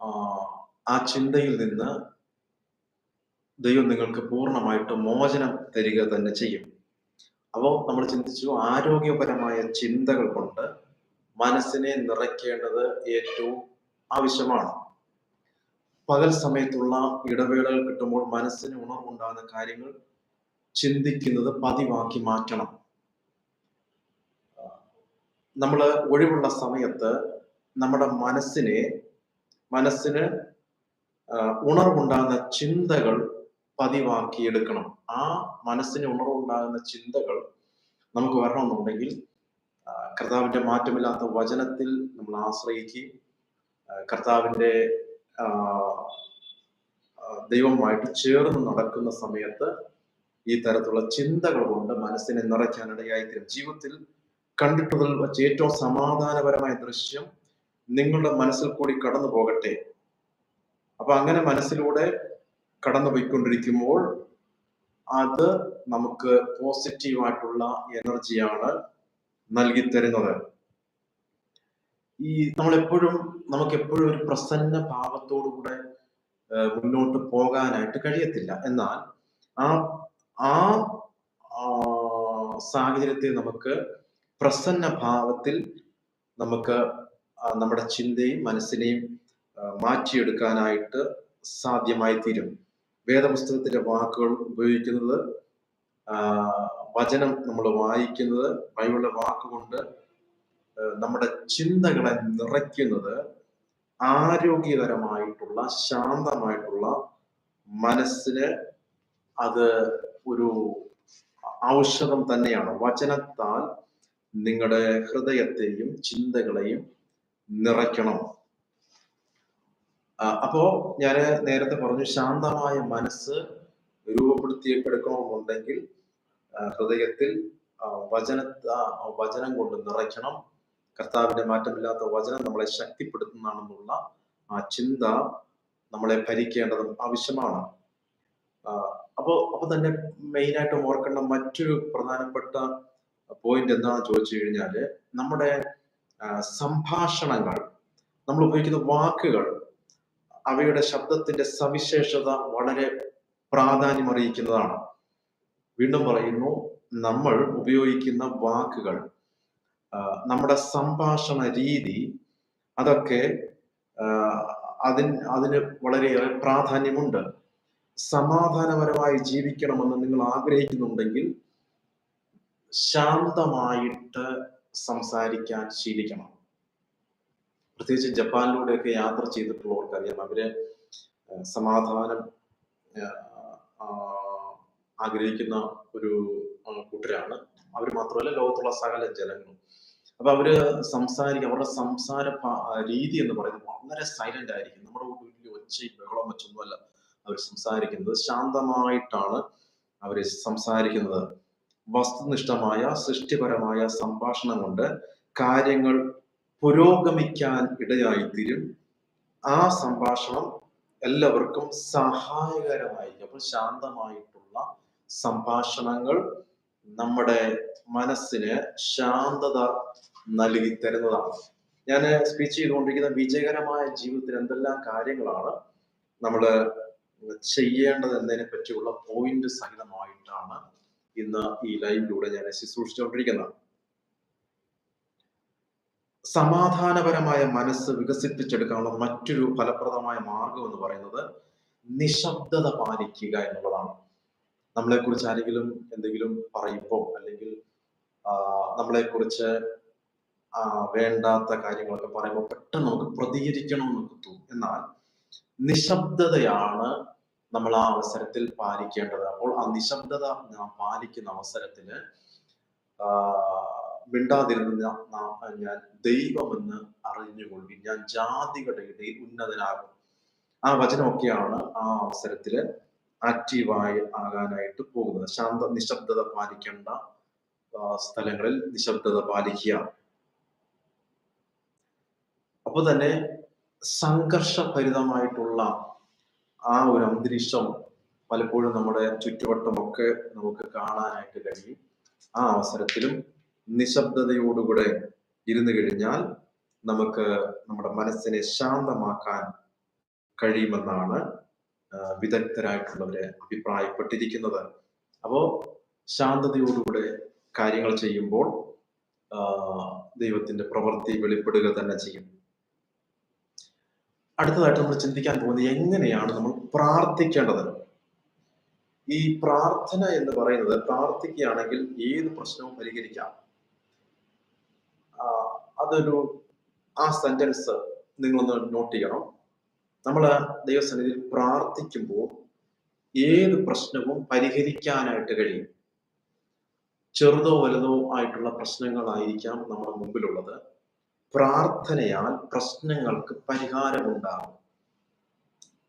ആ, ചിന്തയിൽ നിന്ന് ദൈവം നിങ്ങൾക്ക് പൂർണമായിട്ട് മോചനം തരിക തന്നെ ചെയ്യും. അപ്പോൾ നമ്മൾ ചിന്തിച്ചു ആരോഗ്യപരമായ ചിന്തകൾ കൊണ്ട് മനസ്സിനെ നിറയ്ക്കേണ്ടത് ഏറ്റവും ആവശ്യമാണ്. പകൽ സമയത്തുള്ള ഇടവേളകൾ കിട്ടുമ്പോൾ മനസ്സിന് ഉണർവുണ്ടാകുന്ന കാര്യങ്ങൾ ചിന്തിക്കുന്നത് പതിവാക്കി മാറ്റണം. നമ്മൾ ഒഴിവുള്ള സമയത്ത് നമ്മുടെ മനസ്സിനെ മനസ്സിന് ഉണർവുണ്ടാകുന്ന ചിന്തകൾ പതിവാക്കിയെടുക്കണം. ആ മനസ്സിന് ഉണർവുണ്ടാകുന്ന ചിന്തകൾ നമുക്ക് വരണമെന്നുണ്ടെങ്കിൽ കർത്താവിന്റെ മാറ്റമില്ലാത്ത വചനത്തിൽ നമ്മൾ ആശ്രയിക്കുകയും കർത്താവിന്റെ ദൈവവുമായിട്ട് ചേർന്ന് നടക്കുന്ന സമയത്ത് ഈ തരത്തിലുള്ള ചിന്തകൾ കൊണ്ട് മനസ്സിനെ നിറയ്ക്കാനിടയായിത്തീരും. ജീവിതത്തിൽ കണ്ടിട്ടുള്ള ഏറ്റവും സമാധാനപരമായ ദൃശ്യം നിങ്ങളുടെ മനസ്സിൽ കൂടി കടന്നു പോകട്ടെ. അപ്പൊ അങ്ങനെ മനസ്സിലൂടെ കടന്നു പോയിക്കൊണ്ടിരിക്കുമ്പോൾ അത് നമുക്ക് പോസിറ്റീവായിട്ടുള്ള എനർജിയാണ് നൽകി തരുന്നത് ഈ നമ്മളെപ്പോഴും നമുക്ക് എപ്പോഴും ഒരു പ്രസന്ന ഭാവത്തോടുകൂടെ മുന്നോട്ട് പോകാനായിട്ട് കഴിയത്തില്ല. എന്നാൽ ആ ആ സാഹചര്യത്തിൽ നമുക്ക് പ്രസന്ന ഭാവത്തിൽ നമുക്ക് നമ്മുടെ ചിന്തയും മനസ്സിനെയും മാറ്റിയെടുക്കാനായിട്ട് സാധ്യമായി തീരും വേദപുസ്തകത്തിന്റെ വാക്കുകൾ ഉപയോഗിക്കുന്നത് വചനം നമ്മൾ വായിക്കുന്നത് ബൈബിളിലെ വാക്കുകൊണ്ട് നമ്മുടെ ചിന്തകളെ നിറയ്ക്കുന്നത് ആരോഗ്യകരമായിട്ടുള്ള ശാന്തമായിട്ടുള്ള മനസ്സിന് അത് ഒരു ഔഷധം തന്നെയാണ്. വചനത്താൽ നിങ്ങളുടെ ഹൃദയത്തെയും ചിന്തകളെയും നിറയ്ക്കണം. അപ്പോ ഞാൻ നേരത്തെ പറഞ്ഞു ശാന്തമായ മനസ്സ് രൂപപ്പെടുത്തിയെടുക്കണമെന്നുണ്ടെങ്കിൽ ഹൃദയത്തിൽ വചന വചനം കൊണ്ട് നിറയ്ക്കണം. കർത്താവിന്റെ മാറ്റമില്ലാത്ത വചനം നമ്മളെ ശക്തിപ്പെടുത്തുന്നതാണെന്നുള്ള ആ ചിന്ത നമ്മളെ ഭരിക്കേണ്ടതും ആവശ്യമാണ്. അപ്പോൾ അപ്പോ തന്നെ മെയിൻ ആയിട്ട് ഓർക്കേണ്ട മറ്റൊരു പ്രധാനപ്പെട്ട പോയിന്റ് എന്താണെന്ന് ചോദിച്ചു കഴിഞ്ഞാൽ നമ്മുടെ സംഭാഷണങ്ങൾ നമ്മൾ ഉപയോഗിക്കുന്ന വാക്കുകൾ അവയുടെ ശബ്ദത്തിന്റെ സവിശേഷത വളരെ പ്രാധാന്യം അറിയിക്കുന്നതാണ് വീണ്ടും പറയുന്നു നമ്മൾ ഉപയോഗിക്കുന്ന വാക്കുകൾ നമ്മുടെ സംഭാഷണ രീതി അതൊക്കെ അതിന് അതിന് വളരെയേറെ പ്രാധാന്യമുണ്ട്. സമാധാനപരമായി ജീവിക്കണമെന്ന് നിങ്ങൾ ആഗ്രഹിക്കുന്നുണ്ടെങ്കിൽ ശാന്തമായിട്ട് സംസാരിക്കാൻ ശീലിക്കണം. പ്രത്യേകിച്ച് ജപ്പാനിലൂടെയൊക്കെ യാത്ര ചെയ്തിട്ടുള്ളവർക്കറിയാം അവർ സമാധാനം ആഗ്രഹിക്കുന്ന ഒരു കൂട്ടരാണ്. അവർ മാത്രമല്ല ലോകത്തുള്ള സകല ജനങ്ങളും. അപ്പൊ അവർ സംസാരിക്കുക അവരുടെ സംസാര രീതി എന്ന് പറയുന്നത് വളരെ സൈലന്റ് ആയിരിക്കും. നമ്മുടെ വീട്ടിൽ ഒച്ചയും ബഹളം വെച്ചൊന്നുമല്ല അവർ സംസാരിക്കുന്നത്. ശാന്തമായിട്ടാണ് അവർ സംസാരിക്കുന്നത്. വസ്തുനിഷ്ഠമായ സൃഷ്ടിപരമായ സംഭാഷണം കൊണ്ട് കാര്യങ്ങൾ പുരോഗമിക്കാൻ ഇടയായിത്തീരും. ആ സംഭാഷണം എല്ലാവർക്കും സഹായകരമായിരിക്കും. അപ്പോൾ ശാന്തമായിട്ടുള്ള സംഭാഷണങ്ങൾ നമ്മുടെ മനസ്സിന് ശാന്തത നൽകി തരുന്നതാണ്. ഞാൻ സ്പീച്ച് ചെയ്തുകൊണ്ടിരിക്കുന്ന വിജയകരമായ ജീവിതത്തിൽ എന്തെല്ലാം കാര്യങ്ങളാണ് നമ്മൾ ചെയ്യേണ്ടത് എന്നതിനെ പറ്റിയുള്ള പോയിന്റ് സഹിതമായിട്ടാണ് ഇന്ന് ഈ ലൈവിലൂടെ ഞാൻ ശുശ്രൂഷിച്ചുകൊണ്ടിരിക്കുന്നത് സമാധാനപരമായ മനസ്സ് വികസിപ്പിച്ചെടുക്കാനുള്ള മറ്റൊരു ഫലപ്രദമായ മാർഗം എന്ന് പറയുന്നത് നിശബ്ദത പാലിക്കുക എന്നുള്ളതാണ്. നമ്മളെ കുറിച്ച് ആരെങ്കിലും എന്തെങ്കിലും പറയുമ്പോൾ അല്ലെങ്കിൽ നമ്മളെ കുറിച്ച് വേണ്ടാത്ത കാര്യങ്ങളൊക്കെ പറയുമ്പോൾ പെട്ടെന്ന് നമുക്ക് പ്രതികരിക്കണം എന്നൊക്കെ തോന്നും. എന്നാൽ നിശബ്ദതയാണ് നമ്മൾ ആ അവസരത്തിൽ പാലിക്കേണ്ടത്. അപ്പോൾ ആ നിശബ്ദത നാം പാലിക്കുന്ന അവസരത്തിൽ മിണ്ടാതിരുന്ന ഞാൻ ദൈവമെന്ന് അറിഞ്ഞുകൊണ്ട് ഞാൻ ജാതികളുടെ ഇടയിൽ ഉന്നതനാകും. ആ വചനമൊക്കെയാണ് ആ അവസരത്തിൽ ആക്റ്റീവായി ആകാനായിട്ട് പോകുന്നത്. ശാന്ത നിശബ്ദത പാലിക്കേണ്ട സ്ഥലങ്ങളിൽ നിശബ്ദത പാലിക്കുക. അപ്പൊ തന്നെ സംഘർഷഭരിതമായിട്ടുള്ള ആ ഒരു അന്തരീക്ഷം പലപ്പോഴും നമ്മുടെ ചുറ്റുവട്ടമൊക്കെ നമുക്ക് കാണാനായിട്ട് കഴിയും. ആ അവസരത്തിലും നിശബ്ദതയോടുകൂടെ ഇരുന്നു കഴിഞ്ഞാൽ നമുക്ക് നമ്മുടെ മനസ്സിനെ ശാന്തമാക്കാൻ കഴിയുമെന്നാണ് വിദഗ്ധരായിട്ടുള്ളവരെ അഭിപ്രായപ്പെട്ടിരിക്കുന്നത്. അപ്പോ ശാന്തതയോടുകൂടെ കാര്യങ്ങൾ ചെയ്യുമ്പോൾ ദൈവത്തിന്റെ പ്രവൃത്തി വെളിപ്പെടുക തന്നെ ചെയ്യും. അടുത്തതായിട്ട് നമ്മൾ ചിന്തിക്കാൻ പോകുന്നത് എങ്ങനെയാണ് നമ്മൾ പ്രാർത്ഥിക്കേണ്ടത്? ഈ പ്രാർത്ഥന എന്ന് പറയുന്നത് പ്രാർത്ഥിക്കുകയാണെങ്കിൽ ഏത് പ്രശ്നവും പരിഹരിക്കാം. അതൊരു ആ സെന്റൻസ് നിങ്ങളൊന്ന് നോട്ട് ചെയ്യണം. നമ്മൾ ദൈവസന്നിധിയിൽ പ്രാർത്ഥിക്കുമ്പോൾ ഏത് പ്രശ്നവും പരിഹരിക്കാനായിട്ട് കഴിയും. ചെറുതോ വലുതോ ആയിട്ടുള്ള പ്രശ്നങ്ങളായിരിക്കാം നമ്മുടെ മുമ്പിലുള്ളത്. പ്രാർത്ഥനയാൽ പ്രശ്നങ്ങൾക്ക് പരിഹാരമുണ്ടാകും.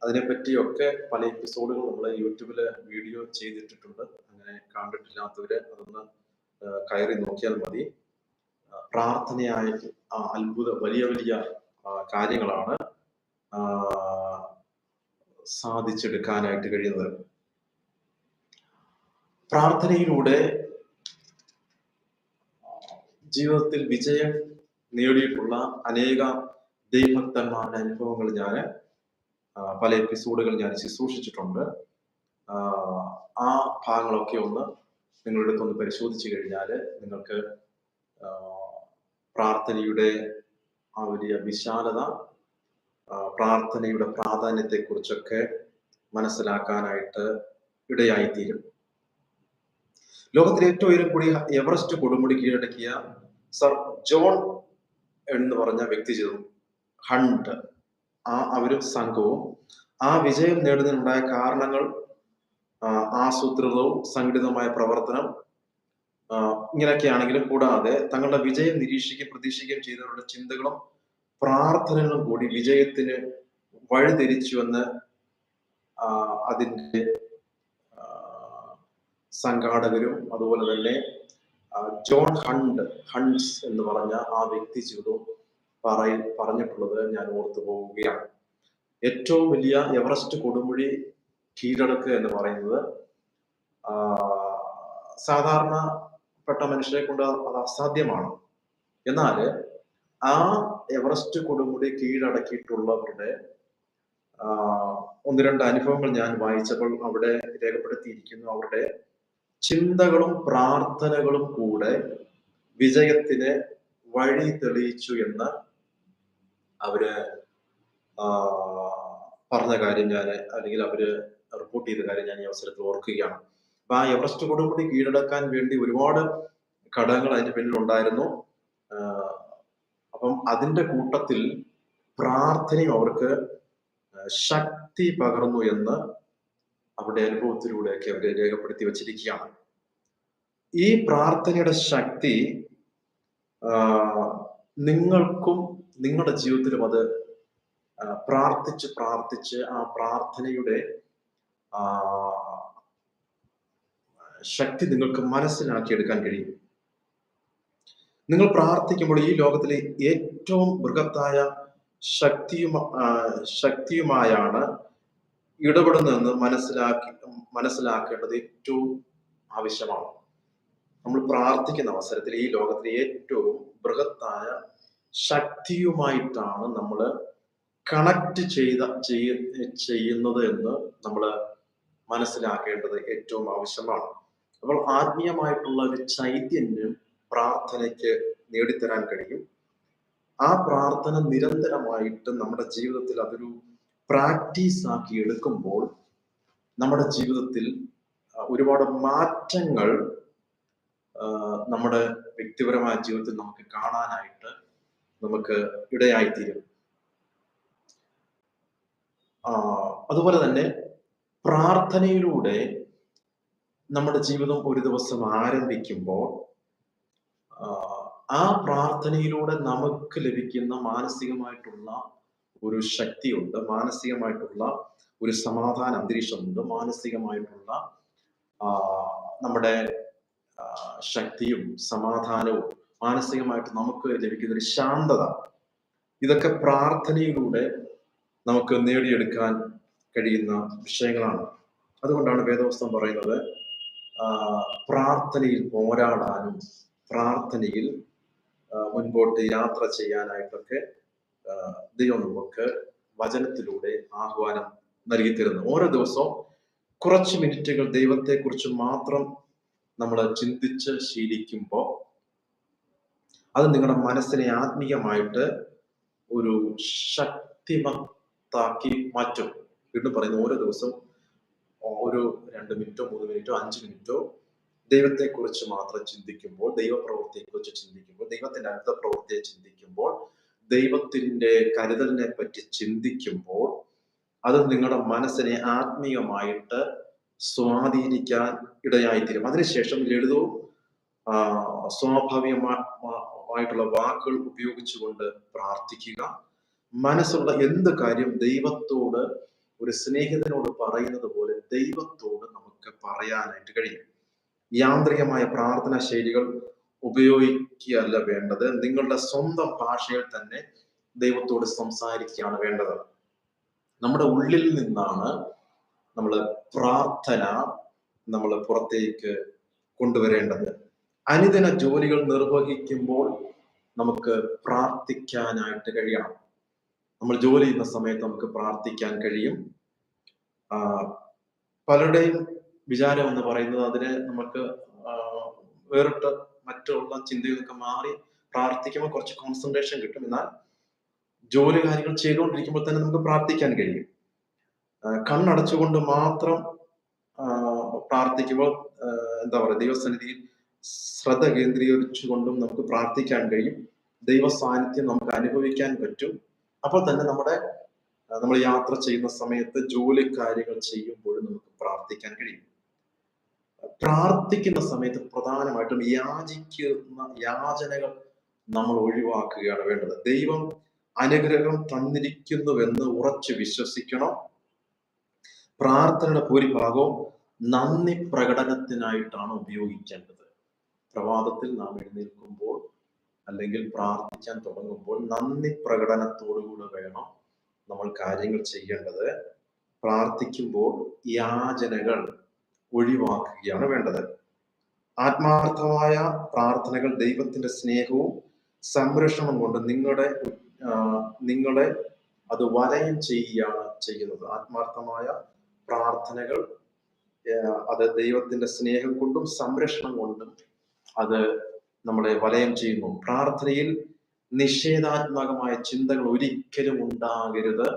അതിനെപ്പറ്റിയൊക്കെ പല എപ്പിസോഡുകൾ നമ്മൾ യൂട്യൂബിൽ വീഡിയോ ചെയ്തിട്ടിട്ടുണ്ട്. അങ്ങനെ കണ്ടിട്ടില്ലാത്തവര് അതൊന്ന് കയറി നോക്കിയാൽ മതി. പ്രാർത്ഥനയായ അത്ഭുത വലിയ വലിയ കാര്യങ്ങളാണ് സാധിച്ചെടുക്കാനായിട്ട് കഴിയുന്നത്. പ്രാർത്ഥനയിലൂടെ ജീവിതത്തിൽ വിജയം നേടിയിട്ടുള്ള അനേക ദൈവഭക്തന്മാരുടെ അനുഭവങ്ങൾ ഞാൻ പല എപ്പിസോഡുകൾ ഞാൻ ശുശ്രൂഷിച്ചിട്ടുണ്ട്. ആ, ഭാഗങ്ങളൊക്കെ ഒന്ന് നിങ്ങളുടെ അടുത്തൊന്ന് പരിശോധിച്ചു കഴിഞ്ഞാൽ നിങ്ങൾക്ക് പ്രാർത്ഥനയുടെ ആ വലിയ വിശാലത പ്രാർത്ഥനയുടെ പ്രാർത്ഥനയുടെ പ്രാധാന്യത്തെക്കുറിച്ചൊക്കെ മനസ്സിലാക്കാനായിട്ട് ഇടയായിത്തീരും. ലോകത്തിലെ ഏറ്റവും ഉയരം കൂടി എവറസ്റ്റ് കൊടുമുടി കീഴടക്കിയ സർ ജോൺ എന്ന് പറഞ്ഞ വ്യക്തി ചെയ്തു. ഹണ്ട്. ആ അവരും സംഘവും ആ വിജയം നേടുന്നതിനുണ്ടായ കാരണങ്ങൾ ആസൂത്രിതവും സംഘടിതവുമായ പ്രവർത്തനം ഇങ്ങനെയൊക്കെയാണെങ്കിലും കൂടാതെ തങ്ങളുടെ വിജയം നിരീക്ഷിക്കുകയും പ്രതീക്ഷിക്കുകയും ചെയ്തവരുടെ ചിന്തകളും പ്രാർത്ഥനകളും കൂടി വിജയത്തിന് വഴിതിരിച്ചുവെന്ന് അതിന്റെ സംഘാടകരും അതുപോലെ തന്നെ ജോൺ ഹണ്ട് ഹൺസ് എന്ന് പറഞ്ഞ ആ വ്യക്തി ജീവിതവും പറയ പറഞ്ഞിട്ടുള്ളത് ഞാൻ ഓർത്തു പോവുകയാണ്. ഏറ്റവും വലിയ എവറസ്റ്റ് കൊടുമുടി കീഴടക്കുക എന്ന് പറയുന്നത് സാധാരണപ്പെട്ട മനുഷ്യരെ കൊണ്ട് അത് അസാധ്യമാണ്. എന്നാൽ ആ എവറസ്റ്റ് കൊടുമുടി കീഴടക്കിയിട്ടുള്ളവരുടെ ഒന്ന് രണ്ട് അനുഭവങ്ങൾ ഞാൻ വായിച്ചപ്പോൾ അവിടെ രേഖപ്പെടുത്തിയിരിക്കുന്നു. അവരുടെ ചിന്തകളും പ്രാർത്ഥനകളും കൂടെ വിജയത്തിന് വഴി തെളിയിച്ചു എന്ന് അവർ പറഞ്ഞ കാര്യം ഞാൻ അല്ലെങ്കിൽ അവർ റിപ്പോർട്ട് ചെയ്ത കാര്യം ഞാൻ ഈ അവസരത്തിൽ ഓർക്കുകയാണ്. അപ്പൊ ആ എവറസ്റ്റ് കൊടുമുടി കീഴടക്കാൻ വേണ്ടി ഒരുപാട് ഘടകങ്ങൾ അതിന്റെ പിന്നിൽ ഉണ്ടായിരുന്നു. അപ്പം അതിന്റെ കൂട്ടത്തിൽ പ്രാർത്ഥനയും അവർക്ക് ശക്തി പകർന്നു എന്ന് അവരുടെ അനുഭവത്തിലൂടെയൊക്കെ അവരെ രേഖപ്പെടുത്തി വച്ചിരിക്കുകയാണ്. ഈ പ്രാർത്ഥനയുടെ ശക്തി നിങ്ങൾക്കും നിങ്ങളുടെ ജീവിതത്തിലും അത് പ്രാർത്ഥിച്ച് പ്രാർത്ഥിച്ച് ആ പ്രാർത്ഥനയുടെ ശക്തി നിങ്ങൾക്ക് മനസ്സിലാക്കിയെടുക്കാൻ കഴിയും. നിങ്ങൾ പ്രാർത്ഥിക്കുമ്പോൾ ഈ ലോകത്തിലെ ഏറ്റവും ബൃഹത്തായ ശക്തിയും ആ, ശക്തിയുമായാണ് ഇടപെടുന്നതെന്ന് മനസ്സിലാക്കി മനസ്സിലാക്കേണ്ടത് ഏറ്റവും ആവശ്യമാണ്. നമ്മൾ പ്രാർത്ഥിക്കുന്ന അവസരത്തിൽ ഈ ലോകത്തിലെ ഏറ്റവും ബൃഹത്തായ ശക്തിയുമായിട്ടാണ് നമ്മൾ കണക്ട് ചെയ്ത ചെയ്യ- ചെയ്യുന്നത് എന്ന് നമ്മൾ മനസ്സിലാക്കേണ്ടത് ഏറ്റവും ആവശ്യമാണ്. അപ്പോൾ ആത്മീയമായിട്ടുള്ള ഒരു ചൈതന്യം പ്രാർത്ഥനയ്ക്ക് നേടിത്തരാൻ കഴിയും. ആ പ്രാർത്ഥന നിരന്തരമായിട്ട് നമ്മുടെ ജീവിതത്തിൽ അതൊരു പ്രാക്ടീസ് ആക്കി എടുക്കുമ്പോൾ നമ്മുടെ ജീവിതത്തിൽ ഒരുപാട് മാറ്റങ്ങൾ നമ്മുടെ വ്യക്തിപരമായ ജീവിതത്തിൽ നമുക്ക് കാണാനായിട്ട് നമുക്ക് ഇടയായിത്തീരും. അതുപോലെ തന്നെ പ്രാർത്ഥനയിലൂടെ നമ്മുടെ ജീവിതം ഒരു ദിവസം ആരംഭിക്കുമ്പോൾ ആ പ്രാർത്ഥനയിലൂടെ നമുക്ക് ലഭിക്കുന്ന മാനസികമായിട്ടുള്ള ഒരു ശക്തിയുണ്ട് മാനസികമായിട്ടുള്ള ഒരു സമാധാന അന്തരീക്ഷമുണ്ട് മാനസികമായിട്ടുള്ള നമ്മുടെ ശക്തിയും സമാധാനവും മാനസികമായിട്ട് നമുക്ക് ലഭിക്കുന്ന ഒരു ശാന്തത. ഇതൊക്കെ പ്രാർത്ഥനയിലൂടെ നമുക്ക് നേടിയെടുക്കാൻ കഴിയുന്ന വിഷയങ്ങളാണ്. അതുകൊണ്ടാണ് വേദവസ്തം പറയുന്നത് പ്രാർത്ഥനയിൽ പോരാടാനും പ്രാർത്ഥനയിൽ മുൻപോട്ട് യാത്ര ചെയ്യാനായിട്ടൊക്കെ ദൈവം നമുക്ക് വചനത്തിലൂടെ ആഹ്വാനം നൽകി തരുന്നു ഓരോ ദിവസവും കുറച്ച് മിനിറ്റുകൾ ദൈവത്തെക്കുറിച്ച് മാത്രം നമ്മൾ ചിന്തിച്ച് ശീലിക്കുമ്പോൾ അത് നിങ്ങളുടെ മനസ്സിനെ ആത്മീയമായിട്ട് ഒരു ശക്തിമത്താക്കി മാറ്റും. വീണ്ടും പറയുന്നു ഓരോ ദിവസം ഒരു രണ്ട് മിനിറ്റോ മൂന്ന് മിനിറ്റോ അഞ്ച് മിനിറ്റോ ദൈവത്തെക്കുറിച്ച് മാത്രം ചിന്തിക്കുമ്പോൾ ദൈവപ്രവൃത്തിയെക്കുറിച്ച് ചിന്തിക്കുമ്പോൾ ദൈവത്തിന്റെ അടുത്ത പ്രവൃത്തിയെ ചിന്തിക്കുമ്പോൾ ദൈവത്തിന്റെ കരുതലിനെ പറ്റി ചിന്തിക്കുമ്പോൾ അത് നിങ്ങളുടെ മനസ്സിനെ ആത്മീയമായിട്ട് സ്വാധീനിക്കാൻ ഇടയായിത്തീരും. അതിനുശേഷം ലളിതവും സ്വാഭാവികമായിട്ടുള്ള വാക്കുകൾ ഉപയോഗിച്ചുകൊണ്ട് പ്രാർത്ഥിക്കുക. മനസ്സുള്ള എന്ത് കാര്യം ദൈവത്തോട് ഒരു സ്നേഹിതനോട് പറയുന്നത് പോലെ ദൈവത്തോട് നമുക്ക് പറയാനായിട്ട് കഴിയും. യാന്ത്രികമായ പ്രാർത്ഥന ശൈലികൾ ഉപയോഗിക്കുകയല്ല വേണ്ടത്. നിങ്ങളുടെ സ്വന്തം ഭാഷയിൽ തന്നെ ദൈവത്തോട് സംസാരിക്കുകയാണ് വേണ്ടത്. നമ്മുടെ ഉള്ളിൽ നിന്നാണ് നമ്മൾ പ്രാർത്ഥന നമ്മൾ പുറത്തേക്ക് കൊണ്ടുവരേണ്ടത്. അനുദിന ജോലികൾ നിർവഹിക്കുമ്പോൾ നമുക്ക് പ്രാർത്ഥിക്കാനായിട്ട് കഴിയണം. നമ്മൾ ജോലി ചെയ്യുന്ന സമയത്ത് നമുക്ക് പ്രാർത്ഥിക്കാൻ കഴിയും. പലരുടെയും വിചാരം എന്ന് പറയുന്നത് അതിനെ നമുക്ക് വേറിട്ട മറ്റുള്ള ചിന്തകളൊക്കെ മാറി പ്രാർത്ഥിക്കുമ്പോൾ കുറച്ച് കോൺസെൻട്രേഷൻ കിട്ടും. എന്നാൽ ജോലി കാര്യങ്ങൾ ചെയ്തുകൊണ്ടിരിക്കുമ്പോൾ തന്നെ നമുക്ക് പ്രാർത്ഥിക്കാൻ കഴിയും. കണ്ണടച്ചുകൊണ്ട് മാത്രം പ്രാർത്ഥിക്കുമ്പോൾ എന്താ പറയുക ദൈവസന്നിധിയിൽ ശ്രദ്ധ കേന്ദ്രീകരിച്ചുകൊണ്ടും നമുക്ക് പ്രാർത്ഥിക്കാൻ കഴിയും. ദൈവ സാന്നിധ്യം നമുക്ക് അനുഭവിക്കാൻ പറ്റും. അപ്പോൾ തന്നെ നമ്മുടെ നമ്മൾ യാത്ര ചെയ്യുന്ന സമയത്ത് ജോലി കാര്യങ്ങൾ ചെയ്യുമ്പോഴും നമുക്ക് പ്രാർത്ഥിക്കാൻ കഴിയും. പ്രാർത്ഥിക്കുന്ന സമയത്ത് പ്രധാനമായിട്ടും യാചിക്കുന്ന യാചനകൾ നമ്മൾ ഒഴിവാക്കുകയാണ് വേണ്ടത്. ദൈവം അനുഗ്രഹം തന്നിരിക്കുന്നുവെന്ന് ഉറച്ച് വിശ്വസിക്കണം. പ്രാർത്ഥനയുടെ ഭൂരിഭാഗവും നന്ദി പ്രകടനത്തിനായിട്ടാണ് ഉപയോഗിക്കേണ്ടത്. പ്രഭാതത്തിൽ നാം എഴുന്നേൽക്കുമ്പോൾ അല്ലെങ്കിൽ പ്രാർത്ഥിക്കാൻ തുടങ്ങുമ്പോൾ നന്ദി പ്രകടനത്തോടുകൂടെ വേണം നമ്മൾ കാര്യങ്ങൾ ചെയ്യേണ്ടത്. പ്രാർത്ഥിക്കുമ്പോൾ യാചനകൾ ഒഴിവാക്കുകയാണ് വേണ്ടത്. ആത്മാർത്ഥമായ പ്രാർത്ഥനകൾ ദൈവത്തിന്റെ സ്നേഹവും സംരക്ഷണം കൊണ്ട് നിങ്ങളുടെ നിങ്ങളെ അത് വലയം ചെയ്യുകയാണ് ചെയ്യുന്നത്. ആത്മാർത്ഥമായ പ്രാർത്ഥനകൾ അത് ദൈവത്തിന്റെ സ്നേഹം കൊണ്ടും സംരക്ഷണം കൊണ്ടും അത് നമ്മളെ വലയം ചെയ്യുന്നു. പ്രാർത്ഥനയിൽ നിഷേധാത്മകമായ ചിന്തകൾ ഒരിക്കലും ഉണ്ടാകരുത്.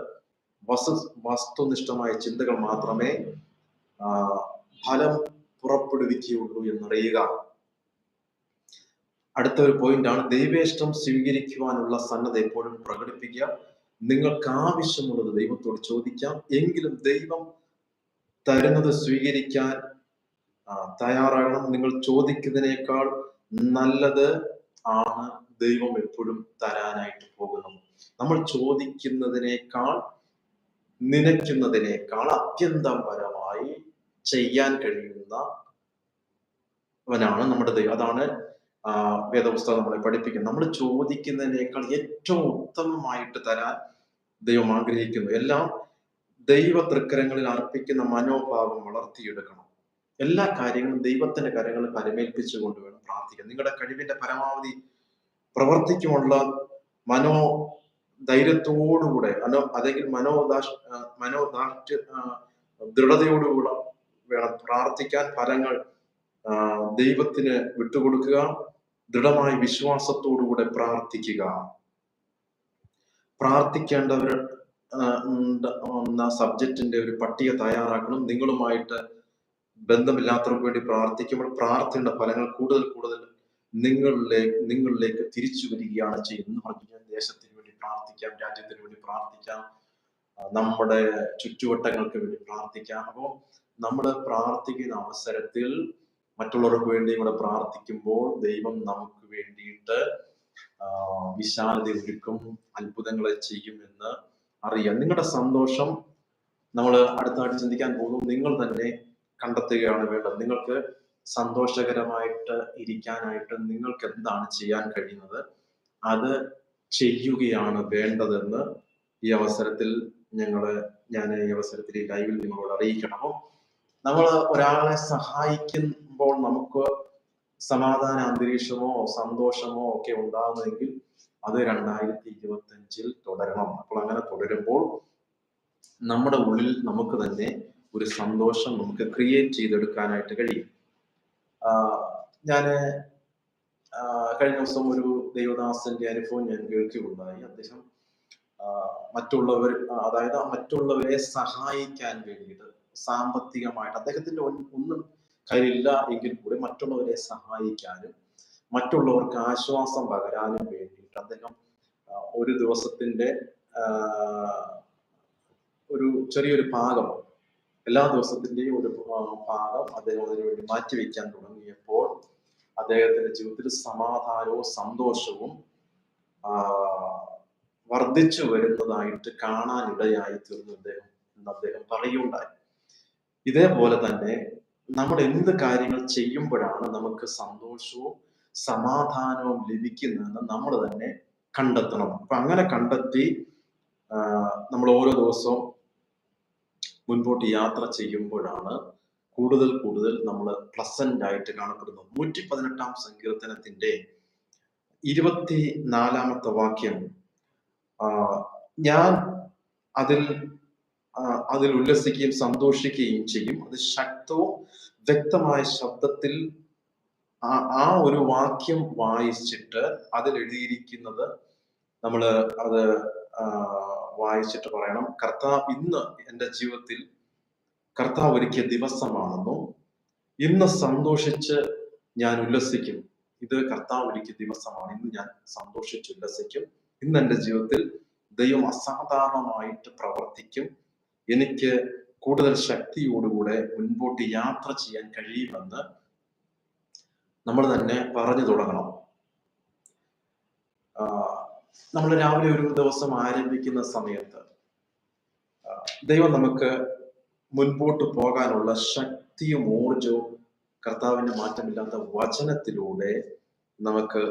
വസ്തു വസ്തുനിഷ്ഠമായ ചിന്തകൾ മാത്രമേ ഫലം പുറപ്പെടുവിക്കുകയുള്ളൂ എന്നറിയുക. അടുത്ത ഒരു പോയിന്റ് ആണ്. ദൈവേഷ്ടം സ്വീകരിക്കുവാനുള്ള സന്നദ്ധ എപ്പോഴും പ്രകടിപ്പിക്കുക. നിങ്ങൾക്ക് ആവശ്യമുള്ളത് ദൈവത്തോട് ചോദിക്കാം. എങ്കിലും ദൈവം തരുന്നത് സ്വീകരിക്കാൻ തയ്യാറാകണം. നിങ്ങൾ ചോദിക്കുന്നതിനേക്കാൾ നല്ലത് ആണ് ദൈവം എപ്പോഴും തരാനായിട്ട് പോകുന്നത്. നമ്മൾ ചോദിക്കുന്നതിനേക്കാൾ നനയ്ക്കുന്നതിനേക്കാൾ അത്യന്തപരമായി ചെയ്യാൻ കഴിയുന്ന അവനാണ് നമ്മുടെ ദൈവം. അതാണ് വേദപുസ്തകം നമ്മളെ പഠിപ്പിക്കുന്നത്. നമ്മൾ ചോദിക്കുന്നതിനേക്കാൾ ഏറ്റവും ഉത്തമമായിട്ട് തരാൻ ദൈവം ആഗ്രഹിക്കുന്നു. എല്ലാം ദൈവ തൃക്കരങ്ങളിൽ അർപ്പിക്കുന്ന മനോഭാവം വളർത്തിയെടുക്കണം. എല്ലാ കാര്യങ്ങളും ദൈവത്തിന്റെ കരങ്ങളിൽ പരമേൽപ്പിച്ചു കൊണ്ട് വേണം പ്രാർത്ഥിക്കാൻ. നിങ്ങളുടെ കഴിവിന്റെ പരമാവധി പ്രവർത്തിക്കുമുള്ള മനോ ധൈര്യത്തോടുകൂടെ മനോ അല്ലെങ്കിൽ മനോദാഷ് മനോദാഷ്ട്യ ദൃഢതയോടുകൂടെ വേണം. പ്രാർത്ഥിക്കാൻ ഫലങ്ങൾ ദൈവത്തിന് വിട്ടുകൊടുക്കുക ദൃഢമായ വിശ്വാസത്തോടുകൂടെ പ്രാർത്ഥിക്കുക. പ്രാർത്ഥിക്കേണ്ടവർ സബ്ജക്റ്റിന്റെ ഒരു പട്ടിക തയ്യാറാക്കണം. നിങ്ങളുമായിട്ട് ബന്ധമില്ലാത്തവർക്ക് വേണ്ടി പ്രാർത്ഥിക്കുമ്പോൾ പ്രാർത്ഥനയുടെ ഫലങ്ങൾ കൂടുതൽ കൂടുതൽ നിങ്ങളിലേക്ക് നിങ്ങളിലേക്ക് തിരിച്ചു വരികയാണ് ചെയ്യുന്നത്. പറഞ്ഞു ദേശത്തിന് വേണ്ടി പ്രാർത്ഥിക്കാം രാജ്യത്തിന് വേണ്ടി പ്രാർത്ഥിക്കാം നമ്മുടെ ചുറ്റുവട്ടങ്ങൾക്ക് വേണ്ടി പ്രാർത്ഥിക്കാം. അപ്പോൾ നമ്മൾ പ്രാർത്ഥിക്കുന്ന അവസരത്തിൽ മറ്റുള്ളവർക്ക് വേണ്ടി കൂടെ പ്രാർത്ഥിക്കുമ്പോൾ ദൈവം നമുക്ക് വേണ്ടിയിട്ട് വിശാലത ഒരുക്കും അത്ഭുതങ്ങളെ ചെയ്യുമെന്ന് അറിയാം. നിങ്ങളുടെ സന്തോഷം നമ്മൾ അടുത്തായിട്ട് ചിന്തിക്കാൻ പോകും നിങ്ങൾ തന്നെ കണ്ടെത്തുകയാണ് വേണ്ടത്. നിങ്ങൾക്ക് സന്തോഷകരമായിട്ട് ഇരിക്കാനായിട്ട് നിങ്ങൾക്ക് എന്താണ് ചെയ്യാൻ കഴിയുന്നത്? അത് ചെയ്യുകയാണ് വേണ്ടതെന്ന് ഈ അവസരത്തിൽ ഞങ്ങൾ ഞാൻ ഈ അവസരത്തിൽ ഈ ലൈവിൽ നിങ്ങളോട് അറിയിക്കണം. അപ്പം നമ്മൾ ഒരാളെ സഹായിക്കുമ്പോൾ നമുക്ക് സമാധാന അന്തരീക്ഷമോ സന്തോഷമോ ഒക്കെ ഉണ്ടാകുന്നതെങ്കിൽ അത് രണ്ടായിരത്തി ഇരുപത്തി അഞ്ചിൽ തുടരണം. അപ്പോൾ അങ്ങനെ തുടരുമ്പോൾ നമ്മുടെ ഉള്ളിൽ നമുക്ക് തന്നെ ഒരു സന്തോഷം നമുക്ക് ക്രിയേറ്റ് ചെയ്തെടുക്കാനായിട്ട് കഴിയും. ഞാൻ കഴിഞ്ഞ ദിവസം ഒരു ദേവദാസന്റെ അനുഭവം ഞാൻ കേൾക്കുകയുണ്ടായി. അദ്ദേഹം മറ്റുള്ളവർ അതായത് മറ്റുള്ളവരെ സഹായിക്കാൻ വേണ്ടിയിട്ട് സാമ്പത്തികമായിട്ട് അദ്ദേഹത്തിന്റെ ഒന്നും കയ്യിലില്ല എങ്കിൽ കൂടി മറ്റുള്ളവരെ സഹായിക്കാനും മറ്റുള്ളവർക്ക് ആശ്വാസം പകരാനും വേണ്ടിയിട്ട് അദ്ദേഹം ഒരു ദിവസത്തിന്റെ ഒരു ചെറിയൊരു ഭാഗം എല്ലാ ദിവസത്തിന്റെയും ഒരു ഭാഗം അദ്ദേഹം അതിനുവേണ്ടി മാറ്റിവെക്കാൻ തുടങ്ങിയപ്പോൾ അദ്ദേഹത്തിന്റെ ജീവിതത്തിൽ സമാധാനവും സന്തോഷവും വർദ്ധിച്ചു വരുന്നതായിട്ട് കാണാനിടയായി തീർന്നു അദ്ദേഹം എന്ന് അദ്ദേഹം പറയുണ്ടായി ഇതേപോലെ തന്നെ നമ്മൾ എന്ത് കാര്യങ്ങൾ ചെയ്യുമ്പോഴാണ് നമുക്ക് സന്തോഷവും സമാധാനവും ലഭിക്കുന്നതെന്ന് നമ്മൾ തന്നെ കണ്ടെത്തണം. അപ്പൊ അങ്ങനെ കണ്ടെത്തി നമ്മൾ ഓരോ ദിവസവും മുൻപോട്ട് യാത്ര ചെയ്യുമ്പോഴാണ് കൂടുതൽ കൂടുതൽ നമ്മൾ പ്ലസന്റ് ആയിട്ട് കാണപ്പെടുന്നത്. നൂറ്റി പതിനെട്ടാം സങ്കീർത്തനത്തിന്റെ ഇരുപത്തി നാലാമത്തെ വാക്യം ഞാൻ അതിൽ അതിൽ ഉല്ലസിക്കുകയും സന്തോഷിക്കുകയും ചെയ്യും. അത് ശക്തവും വ്യക്തമായ ശബ്ദത്തിൽ ആ ഒരു വാക്യം വായിച്ചിട്ട് അതിൽ എഴുതിയിരിക്കുന്നത് നമ്മൾ അത് വായിച്ചിട്ട് പറയണം. കർത്താവ് ഇന്ന് എന്റെ ജീവിതത്തിൽ കർത്താവ് ഒരുക്കിയ ദിവസമാണെന്നും ഇന്ന് സന്തോഷിച്ച് ഞാൻ ഉല്ലസിക്കും. ഇത് കർത്താവ് ഒരുക്കിയ ദിവസമാണ്. ഇന്ന് ഞാൻ സന്തോഷിച്ച് ഉല്ലസിക്കും. ഇന്ന് എന്റെ ജീവിതത്തിൽ ദൈവം അസാധാരണമായിട്ട് പ്രവർത്തിക്കും. എനിക്ക് കൂടുതൽ ശക്തിയോടുകൂടെ മുൻപോട്ട് യാത്ര ചെയ്യാൻ കഴിയുമെന്ന് നമ്മൾ തന്നെ പറഞ്ഞു തുടങ്ങണം. നമ്മൾ രാവിലെ ഒരു ദിവസം ആരംഭിക്കുന്ന സമയത്ത് ദൈവം നമുക്ക് മുൻപോട്ട് പോകാനുള്ള ശക്തിയും ഊർജവും കർത്താവിന്റെ മാറ്റമില്ലാത്ത വചനത്തിലൂടെ നമുക്ക്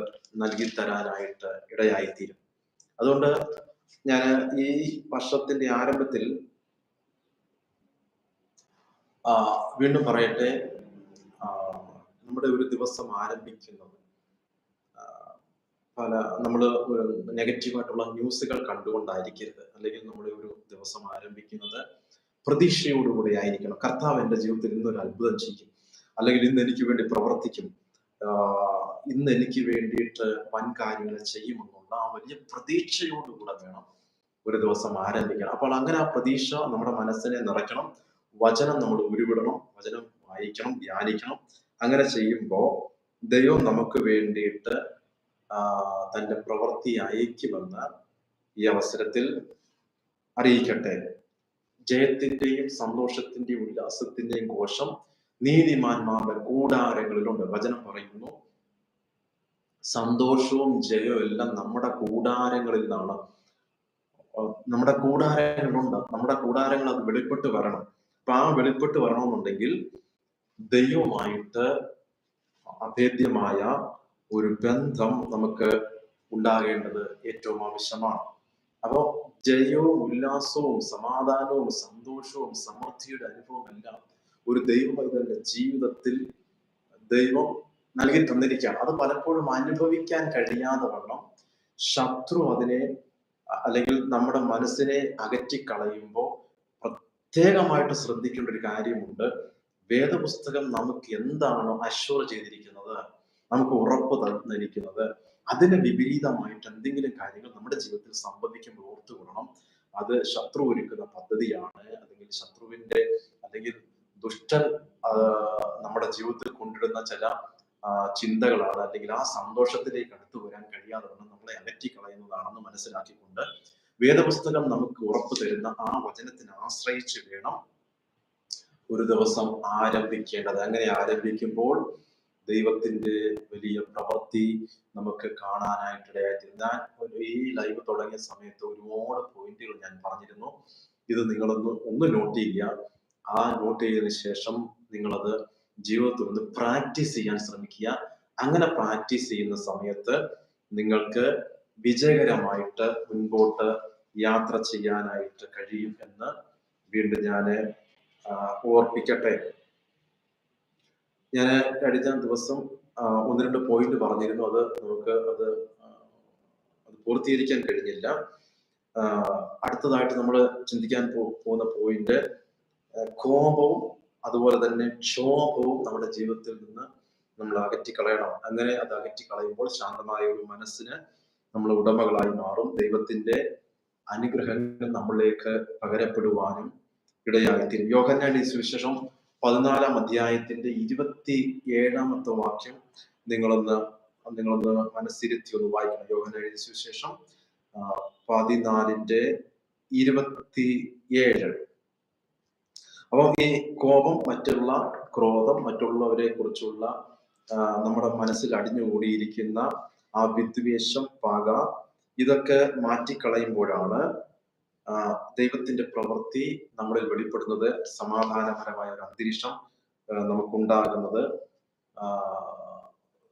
നൽകി തരാനായിട്ട് ഇടയായിത്തീരും. അതുകൊണ്ട് ഞാൻ ഈ വർഷത്തിന്റെ ആരംഭത്തിൽ വീണ്ടും പറയട്ടെ. നമ്മുടെ ഒരു ദിവസം ആരംഭിക്കുന്നത് പല നമ്മൾ നെഗറ്റീവായിട്ടുള്ള ന്യൂസുകൾ കണ്ടുകൊണ്ടായിരിക്കരുത്. അല്ലെങ്കിൽ നമ്മുടെ ഒരു ദിവസം ആരംഭിക്കുന്നത് പ്രതീക്ഷയോടുകൂടി ആയിരിക്കണം. കർത്താവ് എന്റെ ജീവിതത്തിൽ ഇന്നൊരു അത്ഭുതം ചെയ്യും. അല്ലെങ്കിൽ ഇന്ന് എനിക്ക് വേണ്ടി പ്രവർത്തിക്കും. ഇന്ന് എനിക്ക് വേണ്ടിയിട്ട് വൻ കാര്യങ്ങൾ ചെയ്യുമെന്നുള്ള ആ വലിയ പ്രതീക്ഷയോടുകൂടെ വേണം ഒരു ദിവസം ആരംഭിക്കണം അപ്പോൾ അങ്ങനെ ആ പ്രതീക്ഷ നമ്മുടെ മനസ്സിനെ നിറയ്ക്കണം. വചനം നമ്മൾ ഉരുവിടണം വചനം വായിക്കണം ധ്യാനിക്കണം. അങ്ങനെ ചെയ്യുമ്പോൾ ദൈവം നമുക്ക് വേണ്ടിയിട്ട് തന്റെ പ്രവൃത്തി അയക്കുമെന്ന് ഈ അവസരത്തിൽ അറിയിക്കട്ടെ. ജയത്തിന്റെയും സന്തോഷത്തിന്റെയും ഉല്ലാസത്തിന്റെയും കോശം നീതിമാന്മാരുടെ കൂടാരങ്ങളിലുണ്ട്. വചനം പറയുന്നു സന്തോഷവും ജയവും എല്ലാം നമ്മുടെ കൂടാരങ്ങളിൽ നിന്നാണ്. നമ്മുടെ കൂടാരങ്ങളുണ്ട്. നമ്മുടെ കൂടാരങ്ങൾ അത് വെളിപ്പെട്ട് വരണം. അപ്പൊ വെളിപ്പെട്ട് വരണമെന്നുണ്ടെങ്കിൽ ദൈവമായിട്ട് അഭേദ്യമായ ഒരു ബന്ധം നമുക്ക് ഉണ്ടാകേണ്ടത് ഏറ്റവും ആവശ്യമാണ്. അപ്പോ ജയവും ഉല്ലാസവും സമാധാനവും സന്തോഷവും സമൃദ്ധിയുടെ അനുഭവം എല്ലാം ഒരു ദൈവമൈതന്റെ ജീവിതത്തിൽ ദൈവം നൽകി തന്നിരിക്കുകയാണ്. അത് പലപ്പോഴും അനുഭവിക്കാൻ കഴിയാതെ വണ്ണം ശത്രു അതിനെ അല്ലെങ്കിൽ നമ്മുടെ മനസ്സിനെ അകറ്റിക്കളയുമ്പോൾ പ്രത്യേകമായിട്ട് ശ്രദ്ധിക്കേണ്ട ഒരു കാര്യമുണ്ട്. വേദപുസ്തകം നമുക്ക് എന്താണോ അശ്വർ ചെയ്തിരിക്കുന്നത് നമുക്ക് ഉറപ്പ് തന്നിരിക്കുന്നത് അതിന് വിപരീതമായിട്ട് എന്തെങ്കിലും കാര്യങ്ങൾ നമ്മുടെ ജീവിതത്തിൽ സംഭവിക്കുമ്പോൾ ഓർത്തുകൊള്ളണം. അത് ശത്രു ഒരുക്കുന്ന പദ്ധതിയാണ്. അല്ലെങ്കിൽ ശത്രുവിന്റെ അല്ലെങ്കിൽ ദുഷ്ടൻ നമ്മുടെ ജീവിതത്തിൽ കൊണ്ടിടുന്ന ചില ചിന്തകളാണ്. അല്ലെങ്കിൽ ആ സന്തോഷത്തിലേക്ക് അടുത്തു വരാൻ കഴിയാതെ നമ്മളെ അകറ്റി കളയുന്നതാണെന്ന് മനസ്സിലാക്കിക്കൊണ്ട് വേദപുസ്തകം നമുക്ക് ഉറപ്പ് തരുന്ന ആ വചനത്തിനെ ആശ്രയിച്ച് വേണം ഒരു ദിവസം ആരംഭിക്കേണ്ടത്. അങ്ങനെ ആരംഭിക്കുമ്പോൾ ദൈവത്തിന്റെ വലിയ പ്രവൃത്തി നമുക്ക് കാണാനായിട്ടിടയായിത്തീരും ഞാൻ ഈ ലൈവ് തുടങ്ങിയ സമയത്ത് ഒരുപാട് പോയിന്റുകൾ ഞാൻ പറഞ്ഞിരുന്നു. ഇത് നിങ്ങളൊന്ന് ഒന്ന് നോട്ട് ചെയ്യുക. ആ നോട്ട് ചെയ്തതിനു ശേഷം നിങ്ങളത് ജീവിതത്തിൽ ഒന്ന് പ്രാക്ടീസ് ചെയ്യാൻ ശ്രമിക്കുക. അങ്ങനെ പ്രാക്ടീസ് ചെയ്യുന്ന സമയത്ത് നിങ്ങൾക്ക് വിജയകരമായിട്ട് മുൻപോട്ട് യാത്ര ചെയ്യാനായിട്ട് കഴിയും എന്ന് വീണ്ടും ഞാൻ ഓർപ്പിക്കട്ടെ. ഞാൻ കഴിഞ്ഞ ദിവസം ഒന്ന് രണ്ട് പോയിന്റ് പറഞ്ഞിരുന്നു. അത് നമുക്ക് അത് അത് പൂർത്തീകരിക്കാൻ കഴിഞ്ഞില്ല. അടുത്തതായിട്ട് നമ്മൾ ചിന്തിക്കാൻ പോകുന്ന പോയിന്റ് കോപവും അതുപോലെ തന്നെ ക്ഷോഭവും നമ്മുടെ ജീവിതത്തിൽ നിന്ന് നമ്മൾ അകറ്റി കളയണം അങ്ങനെ അത് അകറ്റിക്കളയുമ്പോൾ ശാന്തമായ ഒരു മനസ്സിന് നമ്മൾ ഉടമകളായി മാറും. ദൈവത്തിന്റെ അനുഗ്രഹങ്ങൾ നമ്മളിലേക്ക് പകരപ്പെടുവാനും ഇടയായിത്തീരും. യോഹന്നാന്റെ സുവിശേഷം പതിനാലാം അധ്യായത്തിന്റെ ഇരുപത്തി ഏഴാമത്തെ വാക്യം നിങ്ങളൊന്ന് നിങ്ങളൊന്ന് മനസ്സിരുത്തി ഒന്ന് വായിക്കണം. യോഹന്നാന്റെ സുവിശേഷം പതിനാലിന്റെ ഇരുപത്തി ഏഴ് അപ്പം ഈ കോപം മറ്റുള്ള ക്രോധം മറ്റുള്ളവരെ കുറിച്ചുള്ള നമ്മുടെ മനസ്സിൽ അടിഞ്ഞുകൂടിയിരിക്കുന്ന ആ വിദ്വേഷം പക ഇതൊക്കെ മാറ്റിക്കളയുമ്പോഴാണ് ദൈവത്തിന്റെ പ്രവൃത്തി നമ്മളിൽ വെളിപ്പെടുന്നത്. സമാധാനപരമായ ഒരു അന്തരീക്ഷം നമുക്കുണ്ടാകുന്നത്.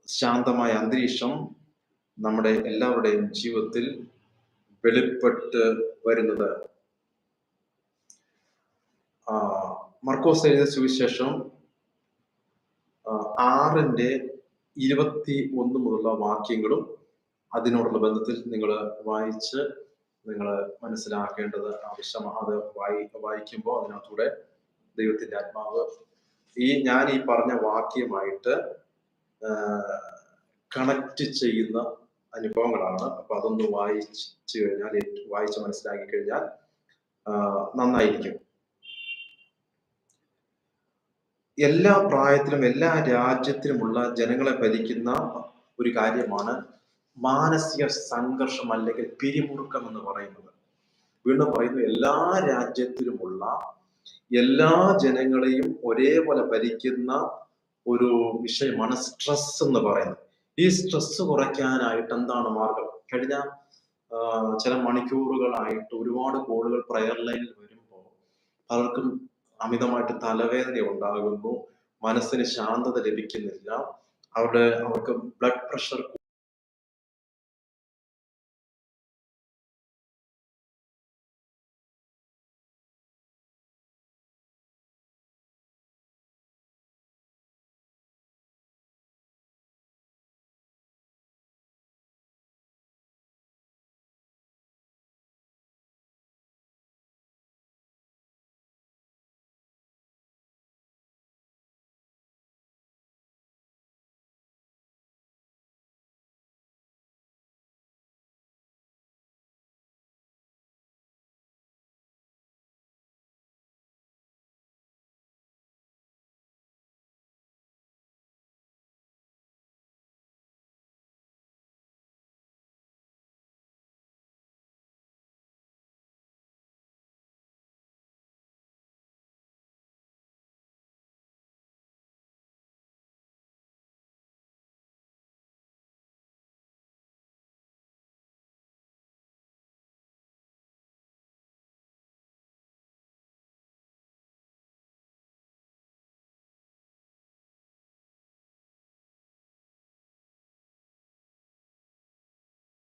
ശാന്തമായ അന്തരീക്ഷം നമ്മുടെ എല്ലാവരുടെയും ജീവിതത്തിൽ വെളിപ്പെട്ട് വരുന്നത്. മർക്കോസ് എഴുതിയ സുവിശേഷം ആറിന്റെ ഇരുപത്തി ഒന്ന് മുതലുള്ള വാക്യങ്ങളും അതിനോടുള്ള ബന്ധത്തിൽ നിങ്ങൾ വായിച്ച് നിങ്ങൾ മനസ്സിലാക്കേണ്ടത് ആവശ്യമാണ്. അത് വായി വായിക്കുമ്പോൾ അതിനകത്തൂടെ ദൈവത്തിന്റെ ആത്മാവ് ഈ ഞാൻ ഈ പറഞ്ഞ വാക്യമായിട്ട് കണക്ട് ചെയ്യുന്ന അനുഭവങ്ങളാണ്. അപ്പൊ അതൊന്ന് വായിച്ചു കഴിഞ്ഞാൽ വായിച്ച് മനസ്സിലാക്കി കഴിഞ്ഞാൽ നന്നായിരിക്കും. എല്ലാ പ്രായത്തിലും എല്ലാ രാജ്യത്തിലുമുള്ള ജനങ്ങളെ ഭരിക്കുന്ന ഒരു കാര്യമാണ് മാനസിക സംഘർഷം അല്ലെങ്കിൽ പിരിമുറുക്കം എന്ന് പറയുന്നത്. വീണ്ടും പറയുന്നു എല്ലാ രാജ്യത്തിലുമുള്ള എല്ലാ ജനങ്ങളെയും ഒരേപോലെ ഭരിക്കുന്ന ഒരു വിഷയമാണ് സ്ട്രെസ് എന്ന് പറയുന്നത്. ഈ സ്ട്രെസ് കുറയ്ക്കാനായിട്ട് എന്താണ് മാർഗം? കഴിഞ്ഞ ചില മണിക്കൂറുകളായിട്ട് ഒരുപാട് കോളുകൾ പ്രയർ ലൈനിൽ വരുമ്പോൾ പലർക്കും അമിതമായിട്ട് തലവേദന ഉണ്ടാകുന്നു മനസ്സിന് ശാന്തത ലഭിക്കുന്നില്ല അവരുടെ അവർക്ക് ബ്ലഡ് പ്രഷർ